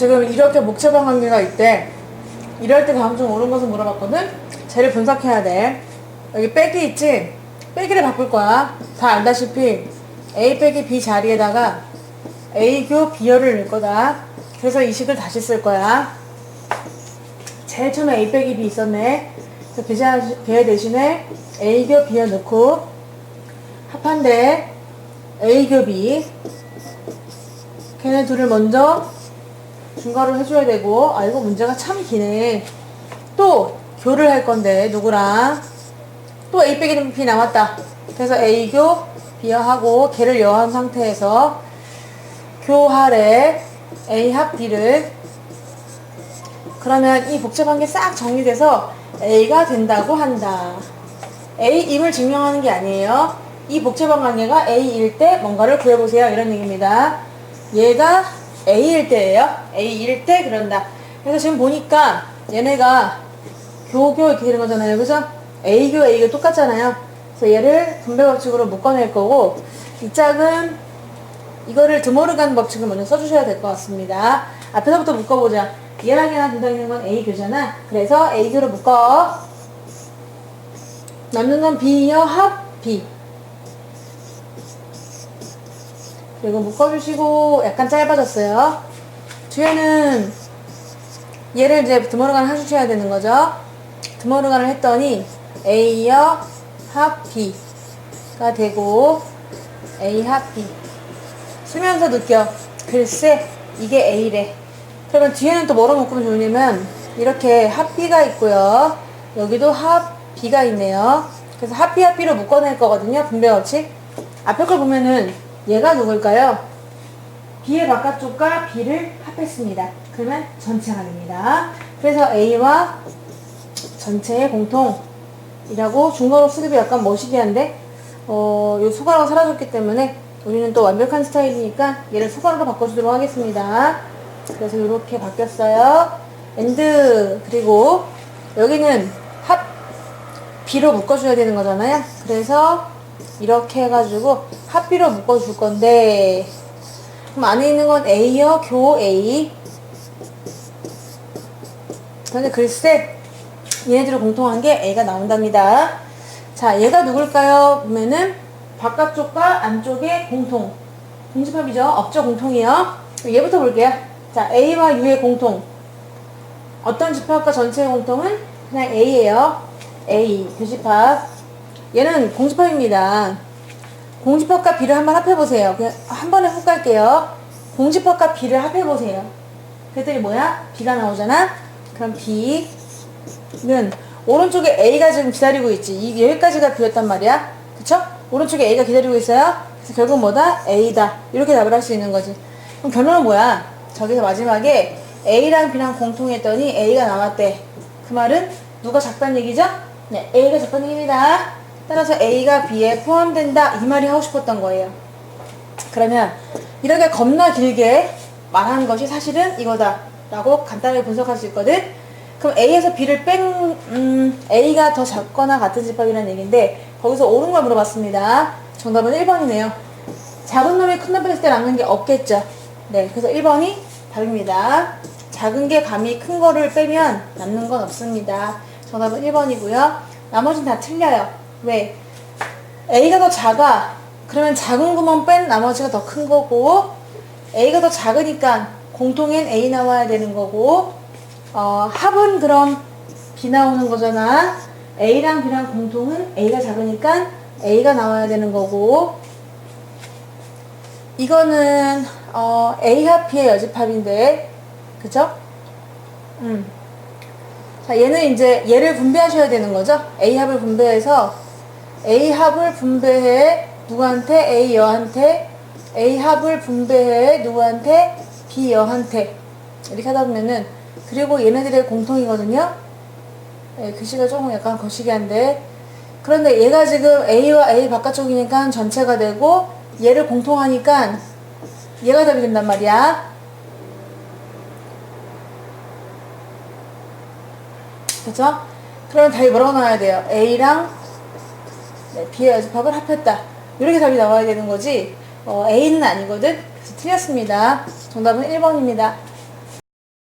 지금 이렇게 목체방 관계가 있대. 이럴 때 다음 중 옳은 것을 물어봤거든? 쟤를 분석해야 돼. 여기 빼기 있지? 빼기를 바꿀 거야. 다 알다시피 A 빼기 B 자리에다가 A교 B열을 넣을 거다. 그래서 이 식을 다시 쓸 거야. 제일 처음에 A 빼기 B 있었네. 그래서 그 자- 그 대신에 A교 B열 넣고 합한데 A교 B 걔네 둘을 먼저 중괄호 해줘야 되고 아 이거 문제가 참 기네. 또 교를 할 건데 누구랑? 또 A 빼기 B 남았다. 그래서 A교 B하고 걔를 여한 상태에서 교할에 A 합 B를 그러면 이 복잡한 게 싹 정리돼서 A가 된다고 한다. A임을 증명하는 게 아니에요. 이 복잡한 관계가 A일 때 뭔가를 구해보세요. 이런 얘기입니다. 얘가 A일 때예요. A일 때 그런다. 그래서 지금 보니까 얘네가 교교 이렇게 되는 거잖아요. 그죠? A교, A교 똑같잖아요. 그래서 얘를 분배 법칙으로 묶어낼 거고 이 짝은 이거를 드모르간 법칙을 먼저 써주셔야 될 것 같습니다. 앞에서부터 묶어보자. 얘랑 얘랑 된다는 건 A교잖아. 그래서 A교로 묶어. 남는 건 B여 합 B. 그리고 묶어주시고 약간 짧아졌어요. 뒤에는 얘를 이제 드모르간 하셔야 되는 거죠. 드모르간을 했더니 합 B가 되고 A 합 B. 쓰면서 느껴. 글쎄 이게 A래. 그러면 뒤에는 또 뭐로 묶으면 좋으냐면 이렇게 합 B가 있고요. 여기도 합 B가 있네요. 그래서 합 B 합 B로 묶어낼 거거든요. 분배 법칙. 앞에 걸 보면은 얘가 누굴까요? B의 바깥쪽과 B를 합했습니다. 그러면 전체가 됩니다. 그래서 A와 전체의 공통이라고 중괄호 수립이 약간 멋이기한데 어, 요 수괄호가 사라졌기 때문에 우리는 또 완벽한 스타일이니까 얘를 수괄호로 바꿔주도록 하겠습니다. 그래서 이렇게 바뀌었어요. 엔드 그리고 여기는 합 B로 묶어줘야 되는 거잖아요. 그래서 이렇게 해가지고 합비로 묶어줄 건데. 그럼 안에 있는 건 A여 교 A? 근데 글쎄 얘네들을 공통한 게 A가 나온답니다. 자 얘가 누굴까요? 보면은 바깥쪽과 안쪽의 공통. 공집합이죠? 업적 공통이요. 얘부터 볼게요. 자 A와 U의 공통. 어떤 집합과 전체의 공통은 그냥 A예요. A 교집합 얘는 공집합입니다. 공집합과 B를 한번 합해보세요. 그냥 한 번에 훅 갈게요. 공집합과 B를 합해보세요. 그랬더니 뭐야? B가 나오잖아? 그럼 B는 오른쪽에 A가 지금 기다리고 있지. 이, 여기까지가 B였단 말이야. 그쵸? 오른쪽에 A가 기다리고 있어요. 그래서 결국 뭐다? A다. 이렇게 답을 할 수 있는 거지. 그럼 결론은 뭐야? 저기서 마지막에 A랑 B랑 공통했더니 A가 나왔대. 그 말은 누가 작다는 얘기죠? 네, A가 작다는 얘기입니다. 따라서 A가 B에 포함된다 이 말이 하고 싶었던 거예요. 그러면 이렇게 겁나 길게 말하는 것이 사실은 이거다 라고 간단하게 분석할 수 있거든. 그럼 A에서 B를 뺀 음, A가 더 작거나 같은 집합이라는 얘기인데 거기서 옳은 걸 물어봤습니다. 정답은 1번이네요. 작은 놈이 큰놈 뺐을 때 남는 게 없겠죠. 네, 그래서 1번이 답입니다. 작은 게 감히 큰 거를 빼면 남는 건 없습니다. 정답은 1번이고요. 나머지는 다 틀려요. 왜? A가 더 작아. 그러면 작은 구멍 뺀 나머지가 더 큰 거고, A가 더 작으니까 공통엔 A 나와야 되는 거고, 어, 합은 그럼 B 나오는 거잖아. A랑 B랑 공통은 A가 작으니까 A가 나와야 되는 거고, 이거는, 어, A 합 B의 여집합인데, 그죠? 음. 자, 얘는 이제 얘를 분배하셔야 되는 거죠. A 합을 분배해서 A 합을 분배해 누구한테 A 여한테 A 합을 분배해 누구한테 B 여한테 이렇게 하다 보면은 그리고 얘네들의 공통이거든요. 예, 글씨가 조금 약간 거시기한데 그런데 얘가 지금 A와 A 바깥쪽이니까 전체가 되고 얘를 공통하니까 얘가 답이 된단 말이야. 그죠? 그러면 답이 뭐라고 나와야 돼요? A랑 네, B의 여집합을 합했다. 이렇게 답이 나와야 되는 거지. 어, A는 아니거든. 그래서 틀렸습니다. 정답은 1번입니다.